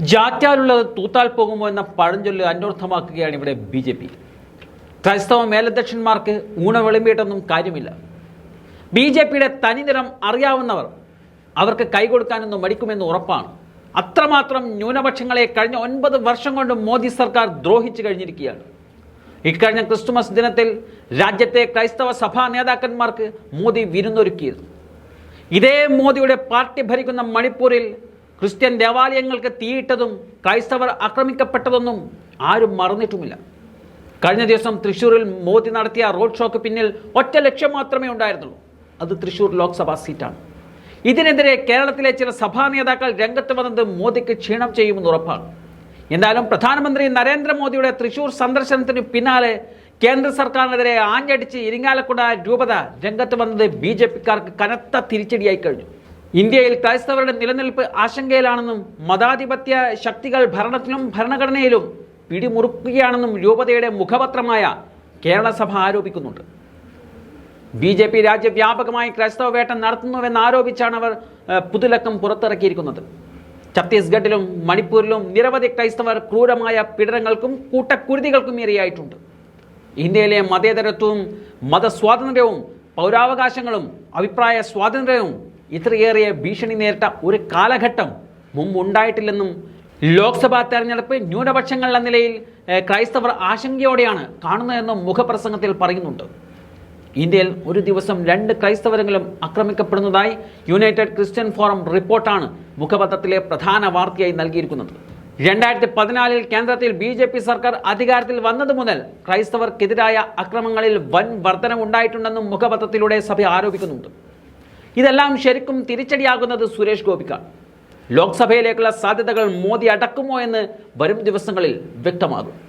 ജാറ്റാലുള്ളത് തൂത്താൽ പോകുമോ എന്ന പഴഞ്ചൊല്ല് അന്വർത്ഥമാക്കുകയാണ് ഇവിടെ ബി ജെ പി. ക്രൈസ്തവ മേലധ്യക്ഷന്മാർക്ക് ഊണവിളമ്പിയിട്ടൊന്നും കാര്യമില്ല. ബി ജെ പിയുടെ തനിനിറം അറിയാവുന്നവർ അവർക്ക് കൈകൊടുക്കാനൊന്നും മടിക്കുമെന്ന് ഉറപ്പാണ്. അത്രമാത്രം ന്യൂനപക്ഷങ്ങളെ കഴിഞ്ഞ ഒൻപത് വർഷം കൊണ്ട് മോദി സർക്കാർ ദ്രോഹിച്ചു കഴിഞ്ഞിരിക്കുകയാണ്. ഇക്കഴിഞ്ഞ ക്രിസ്തുമസ് ദിനത്തിൽ രാജ്യത്തെ ക്രൈസ്തവ സഭാ നേതാക്കന്മാർക്ക് മോദി വിരുന്നൊരുക്കിയിരുന്നു. ഇതേ മോദിയുടെ പാർട്ടി ഭരിക്കുന്ന മണിപ്പൂരിൽ ക്രിസ്ത്യൻ ദേവാലയങ്ങൾക്ക് തീയിട്ടതും ക്രൈസ്തവർ ആക്രമിക്കപ്പെട്ടതൊന്നും ആരും മറന്നിട്ടുമില്ല. കഴിഞ്ഞ ദിവസം തൃശ്ശൂരിൽ മോദി നടത്തിയ റോഡ് ഷോക്ക് പിന്നിൽ ഒറ്റ ലക്ഷ്യം മാത്രമേ ഉണ്ടായിരുന്നുള്ളൂ. അത് തൃശ്ശൂർ ലോക്സഭാ സീറ്റാണ്. ഇതിനെതിരെ കേരളത്തിലെ ചില സഭാ നേതാക്കൾ രംഗത്ത് വന്നത് മോദിക്ക് ക്ഷീണം ചെയ്യുമെന്ന് ഉറപ്പാണ്. എന്തായാലും പ്രധാനമന്ത്രി നരേന്ദ്രമോദിയുടെ തൃശ്ശൂർ സന്ദർശനത്തിന് പിന്നാലെ കേന്ദ്ര സർക്കാരിനെതിരെ ആഞ്ഞടിച്ച് ഇരിങ്ങാലക്കുട രൂപത രംഗത്ത് വന്നത് ബി ജെ പിക്കാർക്ക് കനത്ത തിരിച്ചടിയായി കഴിഞ്ഞു. ഇന്ത്യയിൽ ക്രൈസ്തവരുടെ നിലനിൽപ്പ് ആശങ്കയിലാണെന്നും മതാധിപത്യ ശക്തികൾ ഭരണത്തിലും ഭരണഘടനയിലും പിടിമുറുക്കുകയാണെന്നും രൂപതയുടെ മുഖപത്രമായ കേരളസഭ ആരോപിക്കുന്നുണ്ട്. ബി ജെ പി രാജ്യവ്യാപകമായി ക്രൈസ്തവ വേട്ട നടത്തുന്നുവെന്ന് ആരോപിച്ചാണ് അവർ പുതുലക്കം പുറത്തിറക്കിയിരിക്കുന്നത്. ഛത്തീസ്ഗഡിലും മണിപ്പൂരിലും നിരവധി ക്രൈസ്തവർ ക്രൂരമായ പീഡനങ്ങൾക്കും കൂട്ടക്കുരുതികൾക്കും ഇരയായിട്ടുണ്ട്. ഇന്ത്യയിലെ മതേതരത്വവും മതസ്വാതന്ത്ര്യവും പൗരാവകാശങ്ങളും അഭിപ്രായ സ്വാതന്ത്ര്യവും ഇത്രയേറിയ ഭീഷണി നേരിട്ട ഒരു കാലഘട്ടം മുമ്പുണ്ടായിട്ടില്ലെന്നും ലോക്സഭാ തെരഞ്ഞെടുപ്പ് ന്യൂനപക്ഷങ്ങൾ എന്ന നിലയിൽ ക്രൈസ്തവർ ആശങ്കയോടെയാണ് കാണുന്നതെന്നും മുഖപ്രസംഗത്തിൽ പറയുന്നുണ്ട്. ഇന്ത്യയിൽ ഒരു ദിവസം രണ്ട് ക്രൈസ്തവരെങ്കിലും ആക്രമിക്കപ്പെടുന്നതായി യുണൈറ്റഡ് ക്രിസ്ത്യൻ ഫോറം റിപ്പോർട്ടാണ് മുഖപത്രത്തിലെ പ്രധാന വാർത്തയായി നൽകിയിരിക്കുന്നത്. രണ്ടായിരത്തി പതിനാലിൽ കേന്ദ്രത്തിൽ ബി ജെ പി സർക്കാർ അധികാരത്തിൽ വന്നതു മുതൽ ക്രൈസ്തവർക്കെതിരായ അക്രമങ്ങളിൽ വൻ വർധനമുണ്ടായിട്ടുണ്ടെന്നും മുഖപത്രത്തിലൂടെ സഭ ആരോപിക്കുന്നുണ്ട്. ഇതെല്ലാം ശരിക്കും തിരിച്ചടിയാകുന്നത് സുരേഷ് ഗോപിക്കാണ് ലോക്സഭയിലേക്കുള്ള സാധ്യതകൾ മോദി അടക്കുമോ എന്ന് വരും ദിവസങ്ങളിൽ വ്യക്തമാകും.